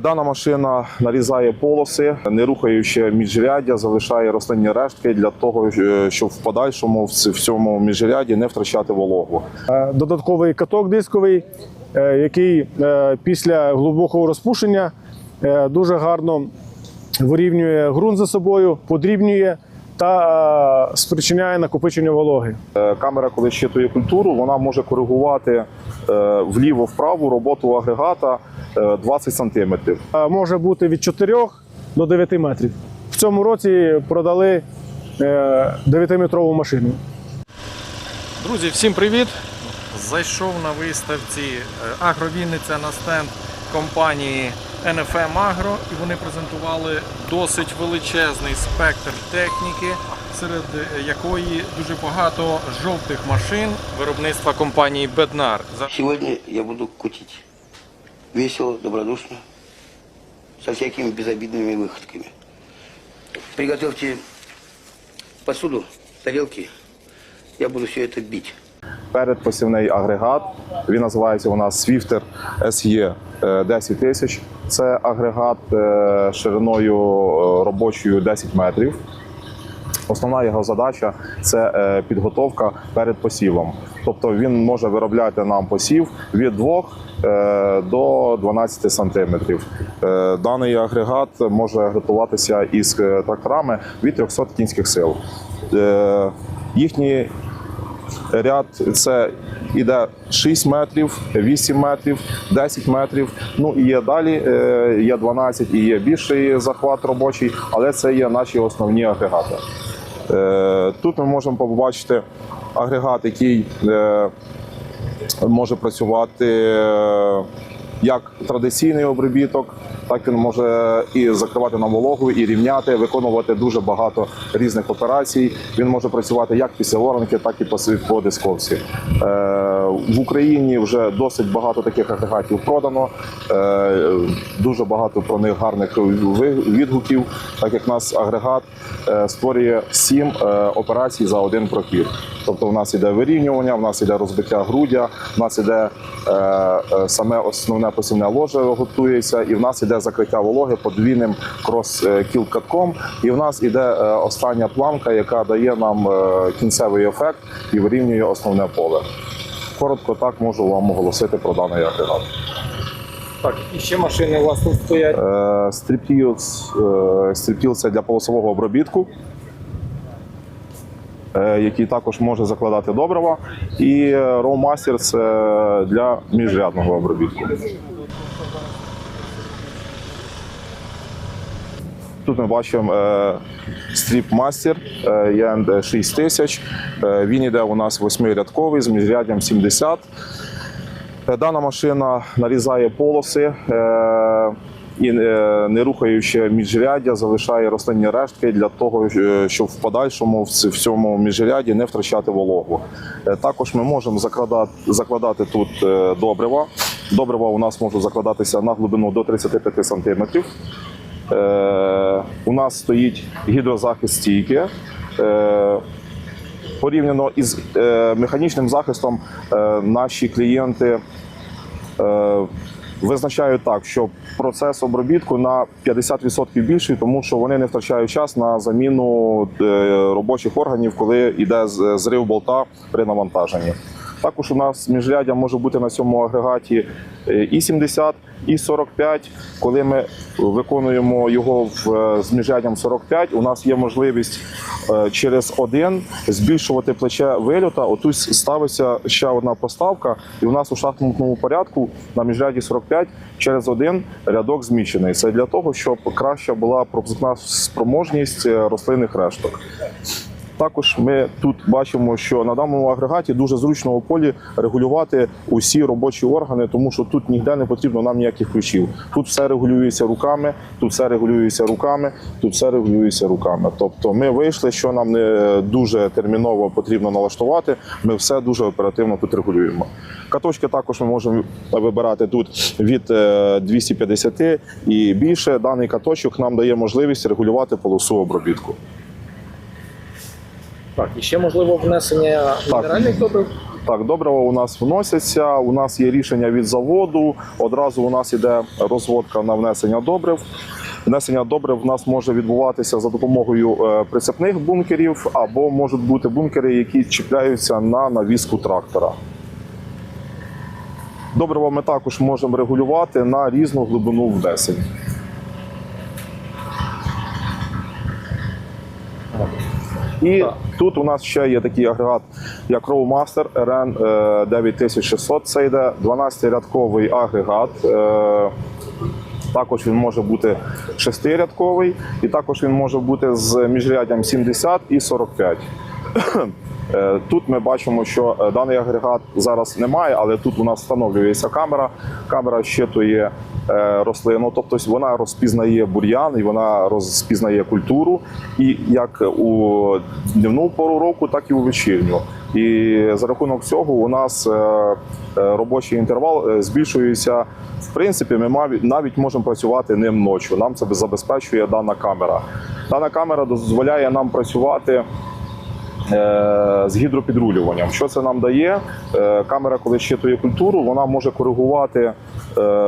Дана машина нарізає полоси, не рухаючи міжряддя, залишає рослинні рештки для того, е, щоб в подальшому в цьому міжряді не втрачати вологу. Е, Додатковий каток дисковий, е, який після глибокого розпушення дуже гарно вирівнює ґрунт за собою, подрібнює та е, спричиняє накопичення вологи. Е, Камера, коли щитує культуру, вона може коригувати е, вліво-вправо роботу агрегата е, 20 сантиметрів. Може бути від 4 до 9 метрів. В цьому році продали 9-метрову машину. Друзі, всім привіт! Зайшов на виставці Агровінниця на стенд компанії NFM Agro і вони презентували досить величезний спектр техніки, серед е, якої дуже багато жовтих машин виробництва компанії Bednar. За- Сегодня я буду кутить. Весело, добродушно, со всякими безобидными выходками. Приготовьте посуду, тарелки. Я буду все это бить. Передпосівний агрегат. Він називається у нас Swifter SE 10 тисяч. Це агрегат е, шириною е, робочою 10 метрів. Основна його задача це е, підготовка перед посівом. Тобто він може виробляти нам посів від 2 е, до 12 сантиметрів. Даний агрегат може готуватися із тракторами від 300 кінських сил. Їхній ряд це іде 6 метрів, 8 метрів, 10 метрів. Ну і є далі, е, є 12 і є більший захват робочий, але це є наші основні агрегати. Е, Тут ми можемо побачити агрегат, який е, може працювати як традиційний обробіток, так він може і закривати нам вологу, і рівняти, виконувати дуже багато різних операцій. Він може працювати як після оранки, так і по по дисковці. Е, В Україні вже досить багато таких агрегатів продано. Е, Дуже багато про них гарних відгуків, так як нас агрегат е, створює сім операцій за один прохід. Тобто, в нас іде вирівнювання, в нас іде розбиття грудя, в нас іде е, е, саме основне посівне ложе готується, і в нас іде закриття вологи подвійним крос-кіл-катком. І в нас іде е, остання планка, яка дає нам е, кінцевий ефект і вирівнює основне поле. Коротко так можу вам оголосити про даний агрегат. Так, і ще машини у вас тут стоять. Е, Стріптіл, е, це для полосового обробітку, е, який також може закладати добрива. І роумастер це для міжрядного обробітку. Тут ми бачимо е, стріп-мастер е, Янд 6000. Е, Він іде у нас восьмирядковий з міжряддям 70. Е, Дана машина нарізає полоси е, і е, не рухаючи міжряддя, залишає рослинні рештки для того, е, щоб в подальшому в цьому міжряді не втрачати вологу. Е, Також ми можемо закладати, закладати тут добрива. Добрива у нас можуть закладатися на глибину до 35 сантиметрів. Е, У нас стоїть гідрозахист стійки. Порівняно із механічним захистом, наші клієнти визначають так, що процес обробітку на 50% більший, тому що вони не втрачають час на заміну е, робочих органів, коли йде зрив болта при навантаженні. Також у нас міжряддя може бути на цьому агрегаті е, і 70, і 45. Коли ми виконуємо його е, з міжряддям 45, у нас є можливість е, через один збільшувати плече вильота. Отут ставиться ще одна поставка, і у нас у шахматному порядку на міжряді 45 через один рядок зміщений. Це для того, щоб краща була пропускна спроможність рослинних решток. Також ми тут бачимо, що на даному агрегаті дуже зручно у полі регулювати усі робочі органи, тому що тут ніде не потрібно нам ніяких ключів. Тут все регулюється руками, тут все регулюється руками, тут все регулюється руками. Тобто ми вийшли, що нам не дуже терміново потрібно налаштувати. Ми все дуже оперативно тут регулюємо. Каточки також ми можемо вибирати тут від е, 250 і більше. Даний каточок нам дає можливість регулювати полосу обробітку. Так, і ще можливо внесення мінеральних добрив. Так, добрива у нас вносяться. У нас є рішення від заводу. Одразу у нас іде розводка на внесення добрив. Внесення добрив у нас може відбуватися за допомогою е, прицепних бункерів, або можуть бути бункери, які чіпляються на навіску трактора. Добрива ми також можемо регулювати на різну глибину внесень. І тут у нас ще є такий агрегат, як Rowmaster RN е, 9600. Це йде 12-рядковий агрегат. Е, Також він може бути шестирядковий, і також він може бути з міжряддям 70 і 45. Е, Тут ми бачимо, що е, даний агрегат зараз немає, але тут у нас встановлюється камера. Камера щитує рослину, тобто вона розпізнає бур'ян і вона розпізнає культуру, і як у днівну пору року, так і у вечірню. І за рахунок цього у нас е, е, робочий інтервал е, збільшується. В принципі, ми навіть можемо працювати ним ночі. Нам це забезпечує дана камера. Дана камера дозволяє нам працювати е, з гідропідрулюванням. Що це нам дає? Е, Камера, коли щитує культуру, вона може коригувати е,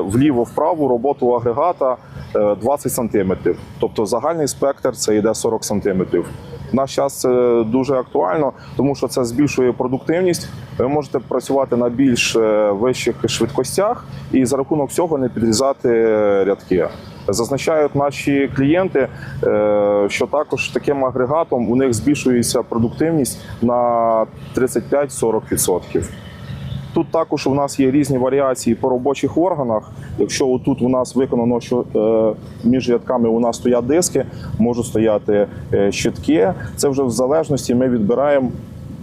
вліво-вправо роботу агрегата е, 20 см. Тобто загальний спектр це йде 40 см. В наш час це дуже актуально, тому що це збільшує продуктивність. Ви можете працювати на більш е, вищих швидкостях і за рахунок цього не підрізати рядки. Зазначають наші клієнти, е, що також таким агрегатом у них збільшується продуктивність на 35-40%. Тут також у нас є різні варіації по робочих органах. Якщо отут у нас виконано, що е, між рядками у нас стоять диски, можуть стояти е, щитки. Це вже в залежності ми відбираємо.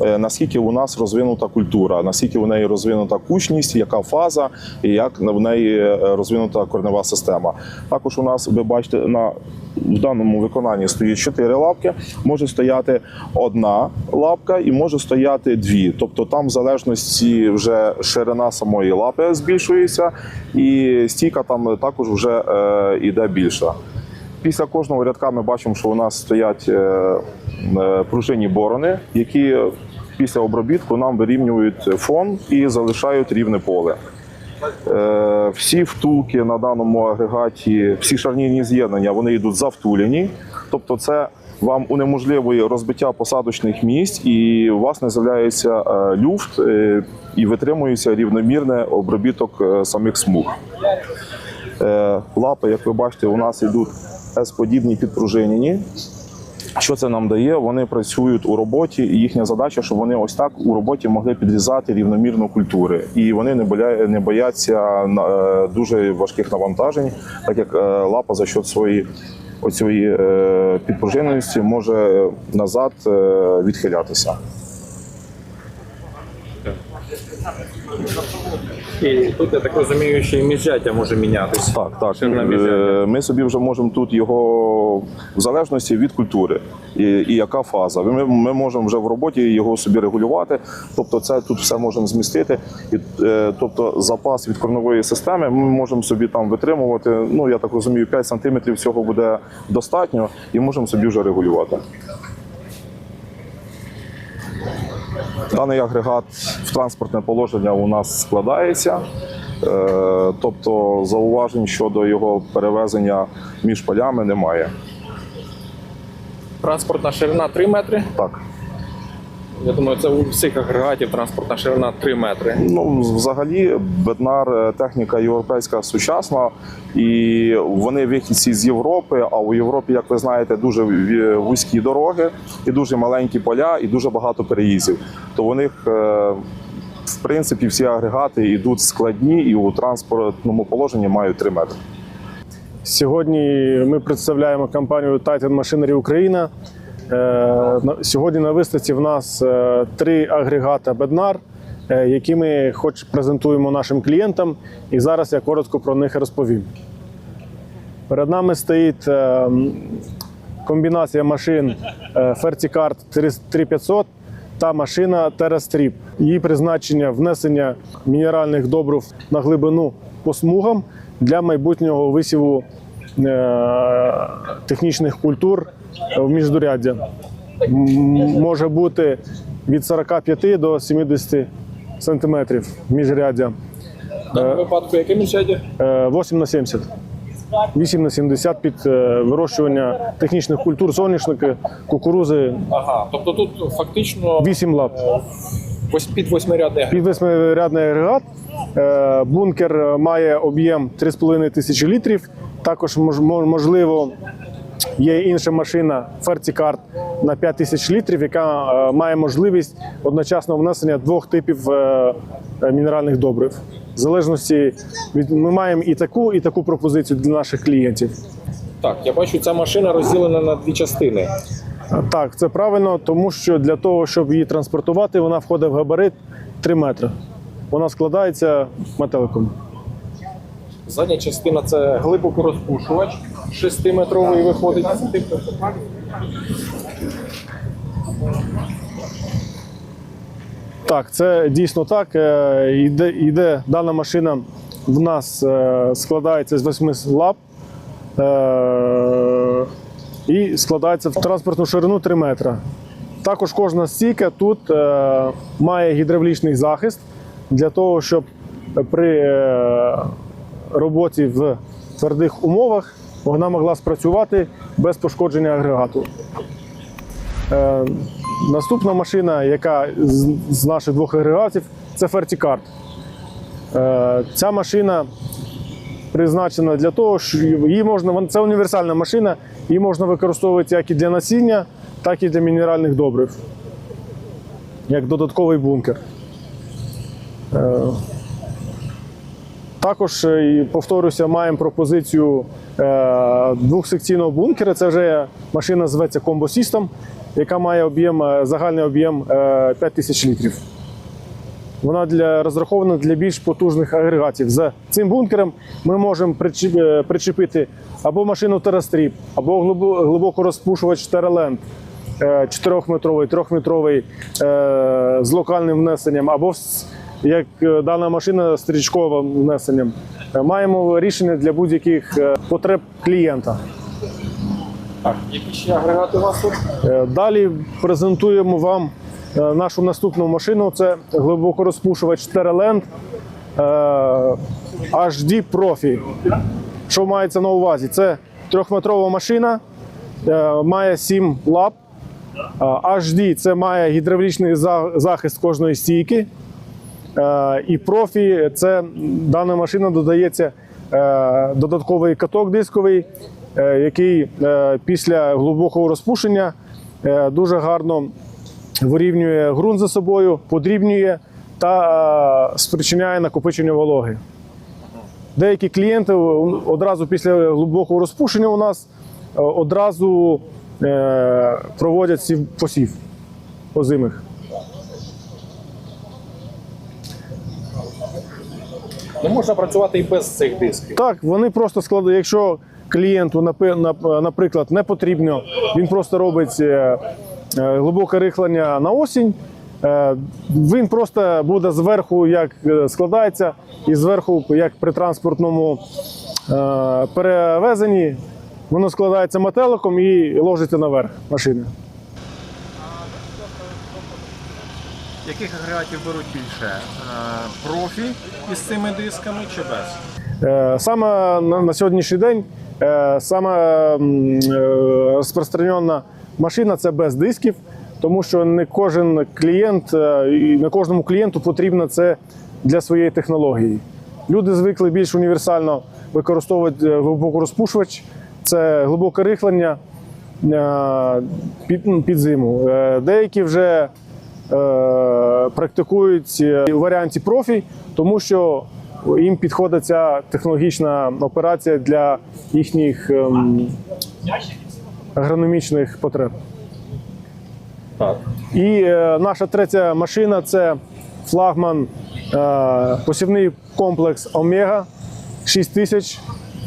Е, Наскільки у нас розвинута культура, наскільки у неї розвинута кучність, яка фаза і як в неї е, розвинута корнева система. Також у нас ви бачите на в даному виконанні стоїть чотири лапки. Може стояти одна лапка і може стояти дві. Тобто там в залежності вже ширина самої лапи збільшується, і стійка там також вже е, іде більша. Після кожного рядка ми бачимо, що у нас стоять е, пружинні борони, які після обробітку нам вирівнюють фон і залишають рівне поле. Е, Всі втулки на даному агрегаті, всі шарнірні з'єднання, вони йдуть завтулені. Тобто, це вам унеможливує розбиття посадочних місць, і у вас не з'являється е, люфт е, і витримується рівномірний обробіток самих смуг. Лапи, як ви бачите, у нас йдуть S-подібні підпружинені. Що це нам дає? Вони працюють у роботі, і їхня задача, щоб вони ось так у роботі могли підрізати рівномірно культури, і вони не боя- не бояться е, дуже важких навантажень, так як е, лапа за счет своєї оцієї е, підпружиненості може назад відхилятися. І тут, я так розумію, ще й міжжаття може мінятися. Так, так. Ширина Е, міжряддя. Ми собі вже можемо тут його в залежності від культури і, і яка фаза. Ми, ми можемо вже в роботі його собі регулювати. Тобто, це тут все можемо змістити. І, е, тобто, запас від корневої системи ми можемо собі там витримувати. Ну я так розумію, 5 см цього буде достатньо, і можемо собі вже регулювати. Даний агрегат в транспортне положення у нас складається. Е, Тобто зауважень щодо його перевезення між полями немає. Транспортна ширина 3 метри. Так. Я думаю, це у всіх агрегатів транспортна ширина 3 метри. Ну, взагалі, Бетнар е, техніка європейська сучасна, і вони вихідці з Європи. А у Європі, як ви знаєте, дуже вузькі дороги, і дуже маленькі поля, і дуже багато переїздів. То у них, е, в принципі, всі агрегати йдуть складні і у транспортному положенні мають 3 метри. Сьогодні ми представляємо компанію Titan Machinery Україна. Е, Сьогодні на виставці в нас е, три агрегата Беднар, е, які ми хоч презентуємо нашим клієнтам, і зараз я коротко про них розповім. Перед нами стоїть комбінація машин FertiCard 3500 та машина TerraStrip. Її призначення внесення мінеральних добрив на глибину по смугам для майбутнього висіву технічних культур в міждуряддя. Може бути від 45 до 70 сантиметрів міжряддя. В даному випадку яке міжряддя? Е, 8 на 70. 8 на 70 під е, вирощування технічних культур, соняшники, кукурузи, Ага, тобто тут фактично 8 лап. ось під восьмирядний Під восьмирядний агрегат. Е, Бункер має об'єм 3,5 тисячі літрів. Також мож- мож- можливо є інша машина Ferticard на 5 тисяч літрів, яка е, має можливість одночасного внесення двох типів е, е, мінеральних добрив. В залежності від ми маємо і таку, і таку пропозицію для наших клієнтів. Так, я бачу, ця машина розділена на дві частини. Так, це правильно, тому що для того, щоб її транспортувати, вона входить в габарит 3 метри. Вона складається метеликом. Задня частина це глибоко 6-метровий виходить. Так, це дійсно так. Е, Іде, іде дана машина в нас е, складається з восьми лап е, і складається в транспортну ширину 3 метри. Також кожна стійка тут має гідравлічний захист для того, щоб при роботі в твердих умовах вона могла спрацювати без пошкодження агрегату. Е, Наступна машина, яка з, з наших двох агрегатів, це Ferticard. Е, Ця машина призначена для того, що її можна, це універсальна машина, її можна використовувати як і для насіння, так і для мінеральних добрив, як додатковий бункер. Е, Також, е, повторюся, маємо пропозицію е, двохсекційного бункера. Це вже машина зветься Combo System, яка має об'єм, е, загальний об'єм е, 5000 літрів. Вона для, розрахована для більш потужних агрегатів. За цим бункером ми можемо причепити або машину Терастріп, або глибо- глибоко розпушувач Тераленд 4-метровий, 3-метровий е, з локальним внесенням, або як е, дана машина з стрічковим внесенням. Е, Маємо рішення для будь-яких е, потреб клієнта. Так, які ще агрегати у вас тут? Далі презентуємо вам нашу наступну машину. Це глибокорозпушувач е, HD Profi. Що мається на увазі? Це трьохметрова машина, має 7 лап. HD це має гідравлічний захист кожної стійки. Е, І профі це дана машина додається е, додатковий каток дисковий, е, який після глибокого розпушення дуже гарно вирівнює ґрунт за собою, подрібнює та спричиняє накопичення вологи. Деякі клієнти одразу після глибокого розпушення у нас одразу проводять сів- посів озимих. Не можна працювати і без цих дисків. Так, вони просто складають. Якщо клієнту, наприклад, не потрібно, він просто робить е, е, глибоке рихлення на осінь. е, Він просто буде зверху, як складається, і зверху, як при транспортному перевезенні, воно складається метеликом і ложиться наверх машини. Яких агрегатів беруть більше? Е, Профі із цими дисками чи без? Е, Саме на, сьогоднішній день е, саме розпространена машина це без дисків, тому що не кожен клієнт і не кожному клієнту потрібно це для своєї технології. Люди звикли більш універсально використовувати е, глибокорозпушувач, це глибоке рихлення під, ну, під зиму. Деякі вже практикують е, у варіанті профі, тому що їм підходить ця технологічна операція для їхніх ем, агрономічних потреб. Так. І е, наша третя машина це флагман е, посівний комплекс Омега 6000.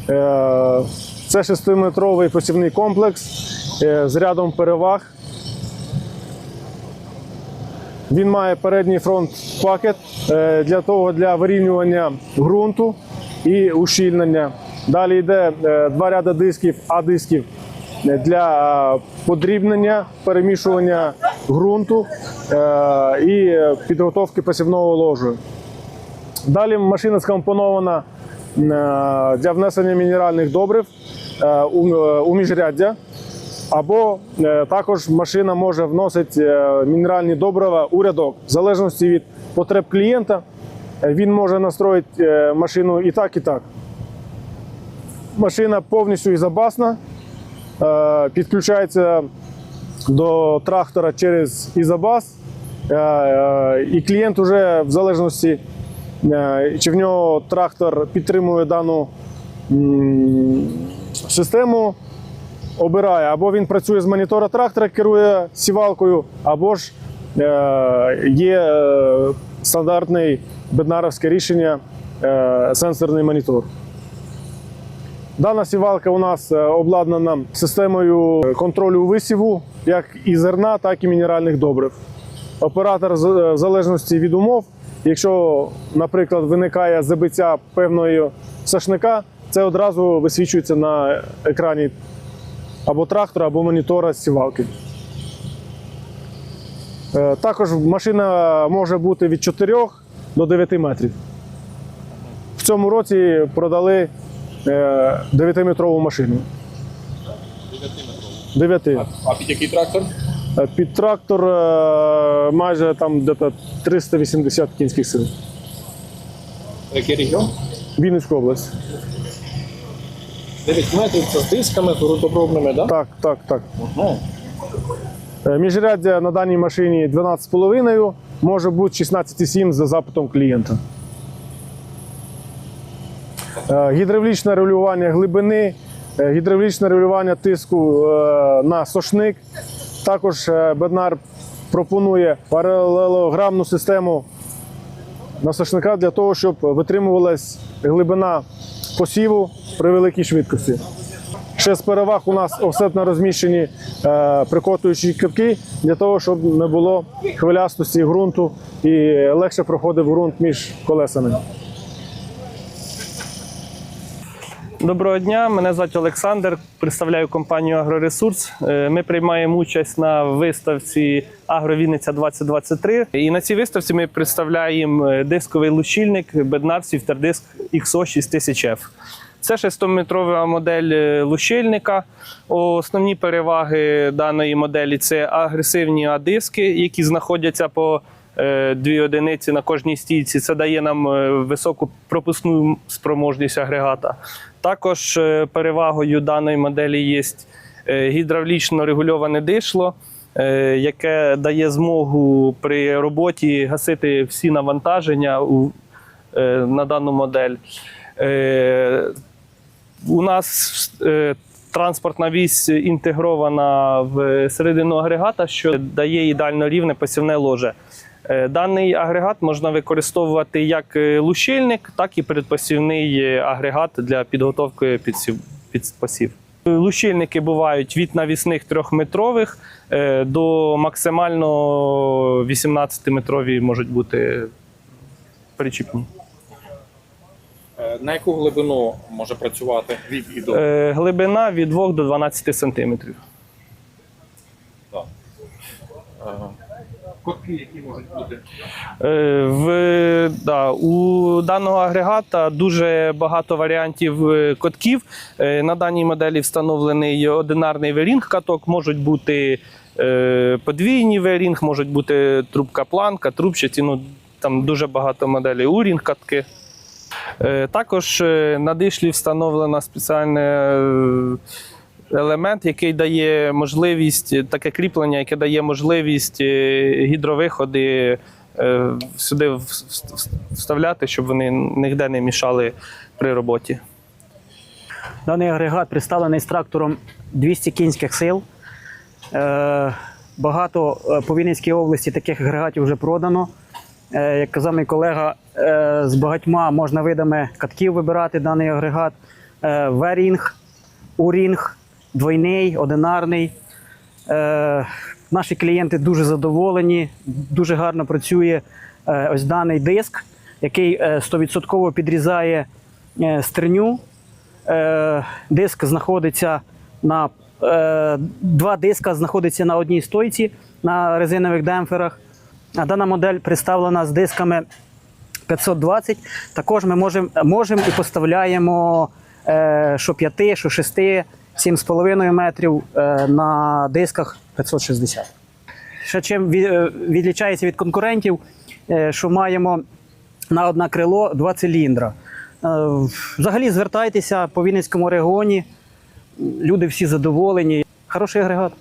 Е, це 6-метровий посівний комплекс з рядом переваг. Він має передній фронт пакет е, для того для вирівнювання ґрунту і ущільнення. Далі йде е, два ряди дисків, А дисків для е, подрібнення, перемішування ґрунту і підготовки посівного ложу. Далі машина скомпонована для внесення мінеральних добрив у міжряддя. Або е, також машина може вносити е, мінеральні добрива у рядок. В залежності від потреб клієнта, е, він може настроїти машину і так, і так. Машина повністю ізобасна, підключається до трактора через ізобас. І клієнт вже в залежності, чи в нього трактор підтримує дану систему, обирає або він працює з монітора трактора, керує сівалкою, або ж е, є е, стандартне беднаровське рішення е, сенсорний монітор. Дана сівалка у нас обладнана системою контролю висіву як і зерна, так і мінеральних добрив. Оператор в залежності від умов, якщо, наприклад, виникає забиття певної сашника, це одразу висвічується на екрані або трактора, або монітора сівалки. Е, Також машина може бути від 4 до 9 метрів. В цьому році продали 9-метрову машину. 9 А під який трактор? Під трактор е, майже там где-то 380 кінських сил. Який регіон? Вінницька область. 9 метрів це з дисками, з так? Так, так, так. Ну, Е, Міжряддя на даній машині 12,5, може бути 16,7 за запитом клієнта. Е, Гідравлічне регулювання глибини, е, гідравлічне регулювання тиску на сошник. Також Беднар пропонує паралелограмну систему на сошника для того, щоб витримувалась глибина посіву при великій швидкості. Ще з переваг у нас офсетно розміщені е, прикотуючі китки для того, щоб не було хвилястості ґрунту і легше проходив ґрунт між колесами. Доброго дня, мене звати Олександр. Представляю компанію Агроресурс. Е, Ми приймаємо участь на виставці Агровінниця 2023. І на цій виставці ми представляємо е, дисковий лущильник Bednar Свіфтердиск XO 6000F. Це 600-метрова модель е, лущильника. Основні переваги даної моделі це агресивні А-диски, які знаходяться по дві одиниці на кожній стійці. Це дає нам е, високу пропускну спроможність агрегата. Також е, перевагою даної моделі є е, гідравлічно регульоване дишло, е, яке дає змогу при роботі гасити всі навантаження е, на дану модель. Е, у нас е, транспортна вісь інтегрована в середину агрегата, що дає ідеально рівне посівне ложе. Е, Даний агрегат можна використовувати як е, лущильник, так і передпосівний е, агрегат для підготовки підсів, під посів. Лущильники бувають від навісних трьохметрових до максимально 18-метрові можуть бути причіпні. на яку глибину може працювати від і до? Глибина від 2 до 12 сантиметрів. Котки, які можуть бути? Е, В, да, у даного агрегата дуже багато варіантів е, котків. Е, На даній моделі встановлений одинарний верінг каток, можуть бути подвійні верінг, можуть бути трубка планка, трубчаті. Ну, там дуже багато моделей урінг катки. Також на дишлі встановлена спеціальне е, елемент, який дає можливість, таке кріплення, яке дає можливість е, гідровиходи е, сюди вставляти, щоб вони ніде не мішали при роботі. Даний агрегат представлений з трактором 200 кінських сил. Е, Багато по Вінницькій області таких агрегатів вже продано. Як казав мій колега, з багатьма можна видами катків вибирати даний агрегат. В-рінг, У-рінг, двойний, одинарний. Е, Наші клієнти дуже задоволені, дуже гарно працює е, ось даний диск, який е, 100% підрізає е, стерню. Е, Диск знаходиться на е, два диска знаходиться на одній стойці. на резинових демпферах. А дана модель представлена з дисками 520. Також ми можемо можем і поставляємо е, що 5, що 6, 7,5 метрів е, на дисках 560. Ще чим е, відлічається від конкурентів, е, що маємо на одне крило два циліндра. Взагалі звертайтеся по Вінницькому регіоні. Люди всі задоволені. Хороший агрегат.